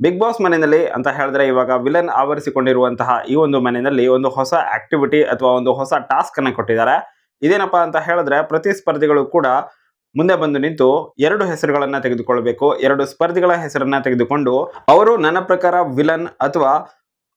Big boss ಮನೆಯಲ್ಲಿ ಅಂತ ಹೇಳಿದ್ರೆ ಇವಾಗ ವಿಲನ್ ಆವರಿಸಿಕೊಂಡಿರುವಂತಹ ಈ ಒಂದು ಮನೆಯಲ್ಲಿ ಒಂದು ಹೊಸ ಆಕ್ಟಿವಿಟಿ ಅಥವಾ ಒಂದು ಹೊಸ ಟಾಸ್ಕ್ ಅನ್ನ ಕೊಟ್ಟಿದ್ದಾರೆ. ಇದೇನಪ್ಪ ಅಂತ ಹೇಳಿದ್ರೆ ಪ್ರತಿ ಸ್ಪರ್ಧಿಗಳು ಕೂಡ ಮುಂದೆ ಬಂದು ನಿಂತು ಎರಡು ಹೆಸರುಗಳನ್ನ ತೆಗೆದುಕೊಳ್ಬೇಕು. ಎರಡು ಸ್ಪರ್ಧಿಗಳ ಹೆಸರನ್ನ ತೆಗೆದುಕೊಂಡು ಅವರು ನನ್ನ ಪ್ರಕಾರ ವಿಲನ್ ಅಥವಾ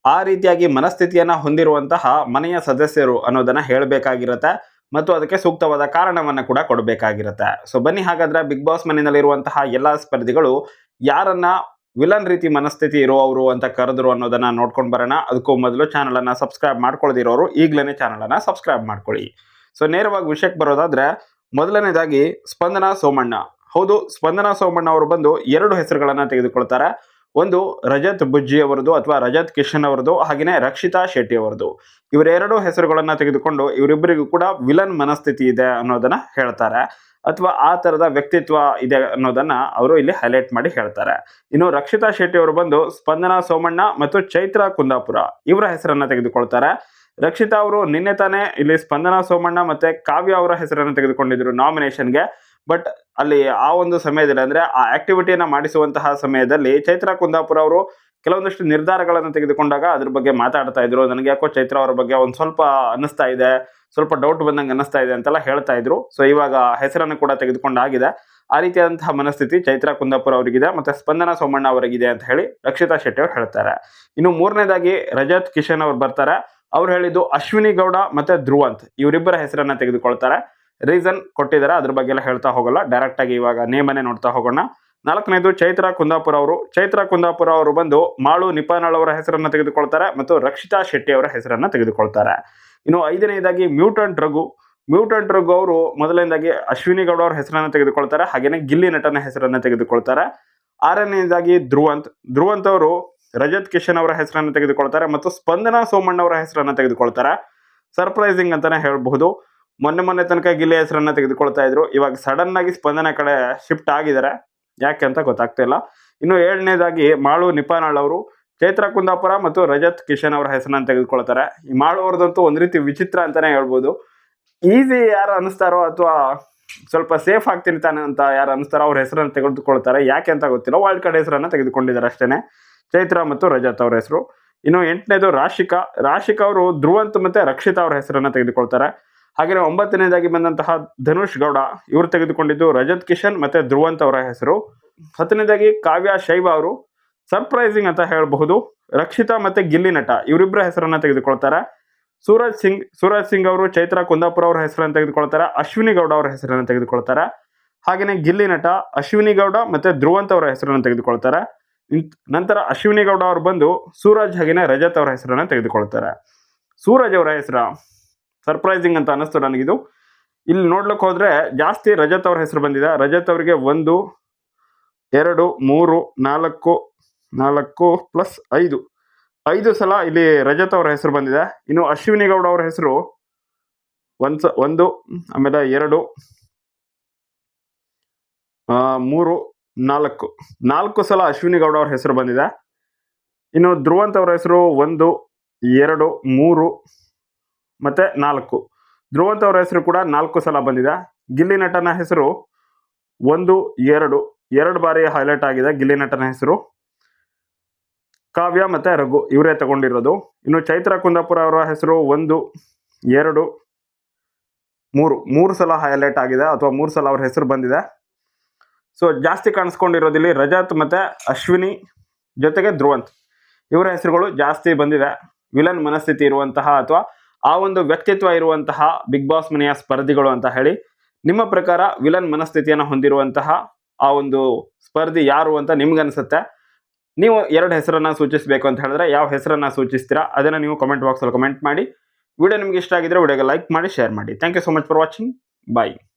ಆ ರೀತಿಯಾಗಿ ಮನಸ್ಥಿತಿಯನ್ನ ಹೊಂದಿರುವಂತಹ ಮನೆಯ ಸದಸ್ಯರು ಅನ್ನೋದನ್ನ ಹೇಳಬೇಕಾಗಿರುತ್ತೆ ಮತ್ತು ಅದಕ್ಕೆ ಸೂಕ್ತವಾದ ಕಾರಣವನ್ನ ಕೂಡ ಕೊಡಬೇಕಾಗಿರುತ್ತೆ. ಸೊ ಬನ್ನಿ ಹಾಗಾದ್ರೆ ಬಿಗ್ ಬಾಸ್ ಮನೆಯಲ್ಲಿರುವಂತಹ ಎಲ್ಲಾ ಸ್ಪರ್ಧಿಗಳು ಯಾರನ್ನ ವಿಲನ್ ರೀತಿ ಮನಸ್ಥಿತಿ ಇರುವವರು ಅಂತ ಕರೆದ್ರು ಅನ್ನೋದನ್ನ ನೋಡ್ಕೊಂಡು ಬರೋಣ. ಅದಕ್ಕೂ ಮೊದಲು ಚಾನಲ್ ಅನ್ನ ಸಬ್ಸ್ಕ್ರೈಬ್ ಮಾಡ್ಕೊಳ್ದಿರೋರು ಈಗಲೇ ಚಾನಲ್ ಅನ್ನ ಸಬ್ಸ್ಕ್ರೈಬ್ ಮಾಡ್ಕೊಳ್ಳಿ. ಸೊ ನೇರವಾಗಿ ವಿಷಯಕ್ಕೆ ಬರೋದಾದ್ರೆ, ಮೊದಲನೇದಾಗಿ ಸ್ಪಂದನಾ ಸೋಮಣ್ಣ. ಹೌದು, ಸ್ಪಂದನಾ ಸೋಮಣ್ಣ ಅವರು ಬಂದು ಎರಡು ಹೆಸರುಗಳನ್ನ ತೆಗೆದುಕೊಳ್ತಾರೆ. ಒಂದು ರಜತ್ ಬುಜ್ಜಿ ಅವರದು ಅಥವಾ ರಜತ್ ಕಿಶನ್ ಅವರದು ಹಾಗೆಯೇ ರಕ್ಷಿತಾ ಶೆಟ್ಟಿ ಅವರದು ಇವರೆರಡು ಹೆಸರುಗಳನ್ನ ತೆಗೆದುಕೊಂಡು ಇವರಿಬ್ಬರಿಗೂ ಕೂಡ ವಿಲನ್ ಮನಸ್ಥಿತಿ ಇದೆ ಅನ್ನೋದನ್ನ ಹೇಳ್ತಾರೆ. ಅಥವಾ ಆ ತರದ ವ್ಯಕ್ತಿತ್ವ ಇದೆ ಅನ್ನೋದನ್ನ ಅವರು ಇಲ್ಲಿ ಹೈಲೈಟ್ ಮಾಡಿ ಹೇಳ್ತಾರೆ. ಇನ್ನು ರಕ್ಷಿತಾ ಶೆಟ್ಟಿ ಅವರು ಬಂದು ಸ್ಪಂದನ ಸೋಮಣ್ಣ ಮತ್ತು ಚೈತ್ರ ಕುಂದಾಪುರ ಇವರ ಹೆಸರನ್ನ ತೆಗೆದುಕೊಳ್ತಾರೆ. ರಕ್ಷಿತಾ ಅವರು ನಿನ್ನೆ ತಾನೇ ಇಲ್ಲಿ ಸ್ಪಂದನ ಸೋಮಣ್ಣ ಮತ್ತೆ ಕಾವ್ಯ ಅವರ ಹೆಸರನ್ನು ತೆಗೆದುಕೊಂಡಿದ್ರು ನಾಮಿನೇಷನ್ಗೆ ಬಟ್ ಅಲ್ಲಿ ಆ ಒಂದು ಸಮಯದಲ್ಲಿ ಅಂದ್ರೆ ಆ ಆಕ್ಟಿವಿಟಿಯನ್ನ ಮಾಡಿಸುವಂತಹ ಸಮಯದಲ್ಲಿ ಚೈತ್ರ ಕುಂದಾಪುರ ಅವರು ಕೆಲವೊಂದಷ್ಟು ನಿರ್ಧಾರಗಳನ್ನು ತೆಗೆದುಕೊಂಡಾಗ ಅದ್ರ ಬಗ್ಗೆ ಮಾತಾಡ್ತಾ ಇದ್ರು. ನನಗೆ ಯಾಕೋ ಚೈತ್ರ ಅವರ ಬಗ್ಗೆ ಒಂದು ಸ್ವಲ್ಪ ಅನ್ನಿಸ್ತಾ ಇದೆ, ಸ್ವಲ್ಪ ಡೌಟ್ ಬಂದಂಗೆ ಅನ್ನಿಸ್ತಾ ಇದೆ ಅಂತೆಲ್ಲ ಹೇಳ್ತಾ ಇದ್ರು. ಸೊ ಇವಾಗ ಹೆಸರನ್ನು ಕೂಡ ತೆಗೆದುಕೊಂಡಾಗಿದೆ. ಆ ರೀತಿಯಾದಂತಹ ಮನಸ್ಥಿತಿ ಚೈತ್ರಾ ಕುಂದಾಪುರ ಅವರಿಗಿದೆ ಮತ್ತೆ ಸ್ಪಂದನ ಸೋಮಣ್ಣ ಅವರಿಗಿದೆ ಅಂತ ಹೇಳಿ ರಕ್ಷಿತಾ ಶೆಟ್ಟಿ ಅವರು ಹೇಳ್ತಾರೆ. ಇನ್ನು ಮೂರನೇದಾಗಿ ರಜತ್ ಕಿಶನ್ ಅವರು ಬರ್ತಾರೆ. ಅವ್ರು ಹೇಳಿದ್ದು ಅಶ್ವಿನಿ ಗೌಡ ಮತ್ತೆ ಧ್ರುವಂತ್. ಇವರಿಬ್ಬರ ಹೆಸರನ್ನ ತೆಗೆದುಕೊಳ್ತಾರೆ. ರೀಸನ್ ಕೊಟ್ಟಿದ್ದಾರೆ, ಅದ್ರ ಬಗ್ಗೆ ಎಲ್ಲ ಹೇಳ್ತಾ ಹೋಗಲ್ಲ. ಡೈರೆಕ್ಟ್ ಆಗಿ ಇವಾಗ ನೇಮನೆ ನೋಡ್ತಾ ಹೋಗೋಣ. ನಾಲ್ಕನೇದು, ಚೈತ್ರ ಕುಂದಾಪುರ ಅವರು. ಚೈತ್ರ ಕುಂದಾಪುರ ಅವರು ಬಂದು ಮಾಳು ನಿಪಾನಾಳ್ ಅವರ ಹೆಸರನ್ನ ತೆಗೆದುಕೊಳ್ತಾರೆ ಮತ್ತು ರಕ್ಷಿತಾ ಶೆಟ್ಟಿ ಅವರ ಹೆಸರನ್ನ ತೆಗೆದುಕೊಳ್ತಾರೆ. ಇನ್ನು ಐದನೇದಾಗಿ, ಮ್ಯೂಟಂಟ್ ರಘು. ಮ್ಯೂಟಂಟ್ ರಘು ಅವರು ಮೊದಲನೇದಾಗಿ ಅಶ್ವಿನಿ ಗೌಡ ಅವರ ಹೆಸರನ್ನ ತೆಗೆದುಕೊಳ್ತಾರೆ, ಹಾಗೇನೆ ಗಿಲ್ಲಿ ನಟನ ಹೆಸರನ್ನ ತೆಗೆದುಕೊಳ್ತಾರೆ. ಆರನೇದಾಗಿ, ಧ್ರುವಂತ್. ಧ್ರುವಂತ್ ಅವರು ರಜತ್ ಕಿಶನ್ ಅವರ ಹೆಸರನ್ನು ತೆಗೆದುಕೊಳ್ತಾರೆ ಮತ್ತು ಸ್ಪಂದನ ಸೋಮಣ್ಣ ಅವರ ಹೆಸರನ್ನ ತೆಗೆದುಕೊಳ್ತಾರೆ. ಸರ್ಪ್ರೈಸಿಂಗ್ ಅಂತಾನೆ ಹೇಳಬಹುದು. ಮೊನ್ನೆ ಮೊನ್ನೆ ತನಕ ಗಿಲ್ಲಿ ಹೆಸರನ್ನ ತೆಗೆದುಕೊಳ್ತಾ ಇದ್ರು. ಇವಾಗ ಸಡನ್ ಆಗಿ ಸ್ಪಂದನ ಕಡೆ ಶಿಫ್ಟ್ ಆಗಿದ್ದಾರೆ. ಯಾಕೆ ಅಂತ ಗೊತ್ತಾಗ್ತಾ ಇಲ್ಲ. ಇನ್ನು ಏಳನೇದಾಗಿ ಮಾಳು ನಿಪಾನಾಳ್ ಅವರು, ಚೈತ್ರ ಕುಂದಾಪುರ ಮತ್ತು ರಜತ್ ಕಿಶನ್ ಅವರ ಹೆಸರನ್ನ ತೆಗೆದುಕೊಳ್ತಾರೆ. ಈ ಮಾಳು ಅವ್ರದ್ದಂತೂ ಒಂದ್ ರೀತಿ ವಿಚಿತ್ರ ಅಂತಾನೆ ಹೇಳ್ಬೋದು. ಈಸಿ ಯಾರು ಅನಿಸ್ತಾರೋ ಅಥವಾ ಸ್ವಲ್ಪ ಸೇಫ್ ಆಗ್ತೀನಿ ತಾನೆ ಅಂತ ಯಾರು ಅನಿಸ್ತಾರೋ ಅವ್ರ ಹೆಸರನ್ನು ತೆಗೆದುಕೊಳ್ತಾರೆ. ಯಾಕೆ ಅಂತ ಗೊತ್ತಿಲ್ಲ. ವರ್ಲ್ಡ್ ಕಾರ್ಡ್ ಹೆಸರನ್ನ ತೆಗೆದುಕೊಂಡಿದ್ದಾರೆ ಅಷ್ಟೇ ಚೈತ್ರ ಮತ್ತು ರಜತ್ ಅವರ ಹೆಸರು. ಇನ್ನು ಎಂಟನೇದು ರಾಶಿಕಾ. ರಾಶಿಕಾ ಅವರು ಧ್ರುವಂತ್ ಮತ್ತು ರಕ್ಷಿತಾ ಅವರ ಹೆಸರನ್ನ ತೆಗೆದುಕೊಳ್ತಾರೆ. ಹಾಗೆ ಒಂಬತ್ತನೇದಾಗಿ ಬಂದಂತಹ ಧನುಷ್ ಗೌಡ, ಇವರು ತೆಗೆದುಕೊಂಡಿದ್ದು ರಜತ್ ಕಿಶನ್ ಮತ್ತೆ ಧ್ರುವಂತ್ ಅವರ ಹೆಸರು. ಹತ್ತನೇದಾಗಿ ಕಾವ್ಯ ಶೈವ ಅವರು. ಸರ್ಪ್ರೈಸಿಂಗ್ ಅಂತ ಹೇಳಬಹುದು. ರಕ್ಷಿತಾ ಮತ್ತೆ ಗಿಲ್ಲಿ ನಟ ಇವರಿಬ್ಬರ ಹೆಸರನ್ನ ತೆಗೆದುಕೊಳ್ತಾರೆ. ಸೂರಜ್ ಸಿಂಗ್ ಸೂರಜ್ ಸಿಂಗ್ ಅವರು, ಚೈತ್ರ ಕುಂದಾಪುರ ಅವರ ಹೆಸರನ್ನು ತೆಗೆದುಕೊಳ್ತಾರೆ. ಅಶ್ವಿನಿ ಗೌಡ ಅವರ ಹೆಸರನ್ನು ತೆಗೆದುಕೊಳ್ತಾರೆ. ಹಾಗೆಯೇ ಗಿಲ್ಲಿ ನಟ, ಅಶ್ವಿನಿ ಗೌಡ ಮತ್ತೆ ಧ್ರುವಂತ್ ಅವರ ಹೆಸರನ್ನು ತೆಗೆದುಕೊಳ್ತಾರೆ. ನಂತರ ಅಶ್ವಿನಿ ಗೌಡ ಅವರು ಬಂದು ಸೂರಜ್ ಹಾಗೆಯೇ ರಜತ್ ಅವರ ಹೆಸರನ್ನ ತೆಗೆದುಕೊಳ್ತಾರೆ. ಸೂರಜ್ ಅವರ ಹೆಸರ? ಸರ್ಪ್ರೈಸಿಂಗ್ ಅಂತ ಅನಿಸ್ತು ನನಗಿದು. ಇಲ್ಲಿ ನೋಡ್ಲಿಕ್ಕೆ ಹೋದ್ರೆ ಜಾಸ್ತಿ ರಜತ್ ಅವ್ರ ಹೆಸರು ಬಂದಿದೆ. ರಜತ್ ಅವರಿಗೆ ಒಂದು, ಎರಡು, ಮೂರು, ನಾಲ್ಕು ನಾಲ್ಕು ಪ್ಲಸ್ ಐದು. ಐದು ಸಲ ಇಲ್ಲಿ ರಜತ್ ಅವರ ಹೆಸರು ಬಂದಿದೆ. ಇನ್ನು ಅಶ್ವಿನಿ ಗೌಡ ಅವರ ಹೆಸರು ಒಂದ್ಸ ಸ ಒಂದು, ಆಮೇಲೆ ಎರಡು ಮೂರು, ನಾಲ್ಕು. ನಾಲ್ಕು ಸಲ ಅಶ್ವಿನಿ ಗೌಡ ಅವ್ರ ಹೆಸರು ಬಂದಿದೆ. ಇನ್ನು ಧ್ರುವಂತ್ ಅವರ ಹೆಸರು ಒಂದು, ಎರಡು, ಮೂರು ಮತ್ತೆ ನಾಲ್ಕು. ಧ್ರುವಂತ ಅವರ ಹೆಸರು ಕೂಡ ನಾಲ್ಕು ಸಲ ಬಂದಿದೆ. ಗಿಲ್ಲಿ ನಟನ ಹೆಸರು ಒಂದು, ಎರಡು ಎರಡು ಬಾರಿ ಹೈಲೈಟ್ ಆಗಿದೆ ಗಿಲ್ಲಿ ನಟನ ಹೆಸರು. ಕಾವ್ಯ ಮತ್ತೆ ರಘು ಇವರೇ ತಗೊಂಡಿರೋದು. ಇನ್ನು ಚೈತ್ರ ಕುಂದಾಪುರ ಅವರ ಹೆಸರು ಒಂದು, ಎರಡು, ಮೂರು. ಮೂರು ಸಲ ಹೈಲೈಟ್ ಆಗಿದೆ ಅಥವಾ ಮೂರು ಸಲ ಅವ್ರ ಹೆಸರು ಬಂದಿದೆ. ಸೊ ಜಾಸ್ತಿ ಕಾಣಿಸ್ಕೊಂಡಿರೋದಿಲ್ಲಿ ರಜತ್ ಮತ್ತೆ ಅಶ್ವಿನಿ ಜೊತೆಗೆ ಧ್ರುವಂತ್. ಇವರ ಹೆಸರುಗಳು ಜಾಸ್ತಿ ಬಂದಿದೆ. ವಿಲನ್ ಮನಸ್ಥಿತಿ ಇರುವಂತಹ ಅಥವಾ ಆ ಒಂದು ವ್ಯಕ್ತಿತ್ವ ಇರುವಂತಹ ಬಿಗ್ ಬಾಸ್ ಮನೆಯ ಸ್ಪರ್ಧಿಗಳು ಅಂತ ಹೇಳಿ, ನಿಮ್ಮ ಪ್ರಕಾರ ವಿಲನ್ ಮನಸ್ಥಿತಿಯನ್ನು ಹೊಂದಿರುವಂತಹ ಆ ಒಂದು ಸ್ಪರ್ಧಿ ಯಾರು ಅಂತ ನಿಮ್ಗನ್ಸುತ್ತೆ ನೀವು ಎರಡು ಹೆಸರನ್ನ ಸೂಚಿಸಬೇಕು ಅಂತ ಹೇಳಿದ್ರೆ ಯಾವ ಹೆಸರನ್ನ ಸೂಚಿಸ್ತೀರಾ? ಅದನ್ನು ನೀವು ಕಮೆಂಟ್ ಬಾಕ್ಸಲ್ಲಿ ಕಮೆಂಟ್ ಮಾಡಿ. ವಿಡಿಯೋ ನಿಮ್ಗೆ ಇಷ್ಟ ಆಗಿದ್ರೆ ವಿಡಿಯೋಗೆ ಲೈಕ್ ಮಾಡಿ ಶೇರ್ ಮಾಡಿ. Thank you so much for watching bye